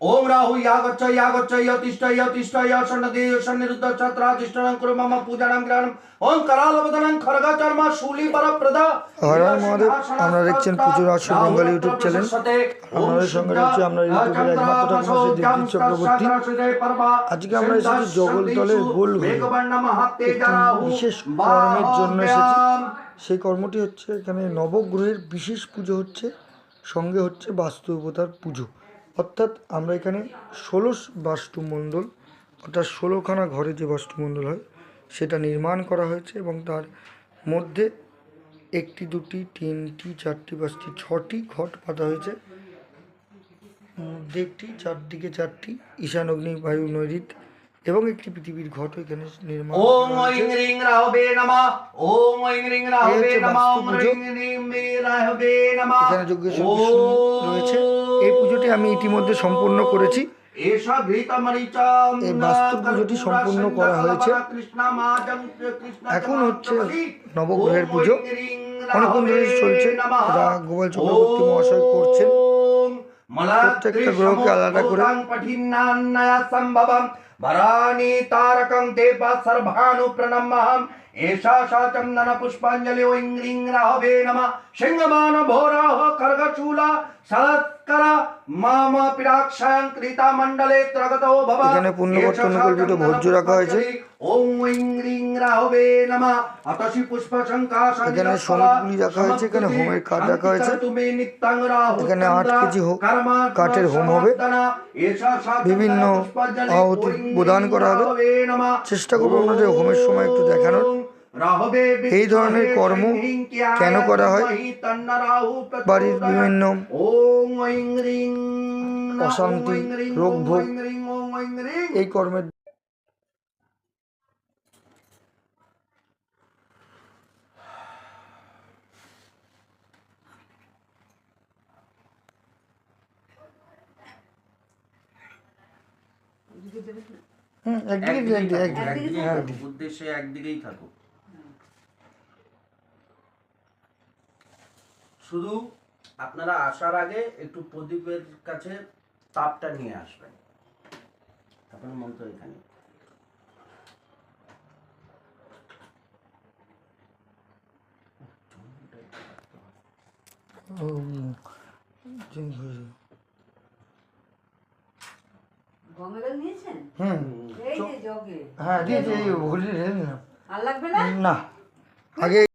ओम राहु यागच्छ यागच्छ यतिष्ठ यतिष्ठ यशन्नदे यशन्निरुद्ध छत्राधिष्ठनं कुरु मम पूजनं ग्रहणं ओम करालवदनं खड्गचर्म शूली वरप्रदा হর হর মহাদেব আপনারা দেখছেন পুজোর আসর বেঙ্গলি ইউটিউব চ্যানেল আমাদের সঙ্গে রয়েছে আমরা ইউটিউবের একমাত্র ঠাকুর শ্রী দেবজিৎ চক্রবর্তী আজকে আমরা এসেছি জগলতলের গোল ঘরে। একটি বিশেষ কর্মের জন্য এসেছি সেই কর্মটি হচ্ছে এখানে নবগ্রহের বিশেষ পুজো হচ্ছে সঙ্গে হচ্ছে বাস্তু দেবতার পুজো অর্থাৎ আমরা এখানে ষোলো বাস্তুমণ্ডল অর্থাৎ ষোলোখানা ঘরে যে বাস্তুমণ্ডল হয়, সেটা নির্মাণ করা হয়েছে এবং তার মধ্যে একটি, দুটি, তিনটি, চারটি, পাঁচটি, ছটি ঘট পাতা হয়েছে। মধ্যে একটি চারদিকে চারটি ঈশান অগ্নি বায়ু নৈরিত এবং একটি পৃথিবীর ঘট এখানে নির্মাণ এখানে রয়েছে। এই পুজোটি আমি ইতিমধ্যে সম্পূর্ণ করেছি। সম্পূর্ণ করা হয়েছে। এখন হচ্ছে নবগ্রহের পুজো। অনেকক্ষণ ধরে চলছে। যা গোপাল চক্রবর্তী মহাশয় করছেন। প্রত্যেকটা গ্রহকে আলাদা করে। প্রণমহম এষা সা চন্দন পুষ্পাঞ্জলি ঐং রিং রাহবে নমঃ সিংহমান ভোরাহ খর্গচূলা সৎকরা মাম পিরাক্ষায়ং কৃতা মণ্ডলে ত্রগত ভব এখানে পুণ্যবর্ত অনুকল্পিত ভোজ্য রাখা হয়েছে। এখানে রাখা হয়েছে, এখানে হোমের কাঠ রাখা হয়েছে। এখানে আট কেজি কাঠের হোম হবে। বিভিন্ন আহুতি প্রদান করা হবে। চেষ্টা করব আপনাদের হোমের সময় একটু দেখানোর। এই ধরনের কর্ম কেন করা হয়? বাড়ির বিভিন্ন অশান্তি, রোগ ভোগ এই কর্মের হুম, একদিকে একদিকে, একদিকে, একদিকেই হ্যাঁ, থাকুক, উদ্দেশ্যে একদিকেই থাকুক। শুধু আপনারা আসার আগে একটু প্রদীপের কাছে তাপটা নিয়ে আসবেন। আপনার মন্ত্র এখানে। হুম, গঙ্গাজল নিয়েছেন? হুম এই যে জগে হ্যাঁ দিয়েছি এই না আর লাগবে না? না আগে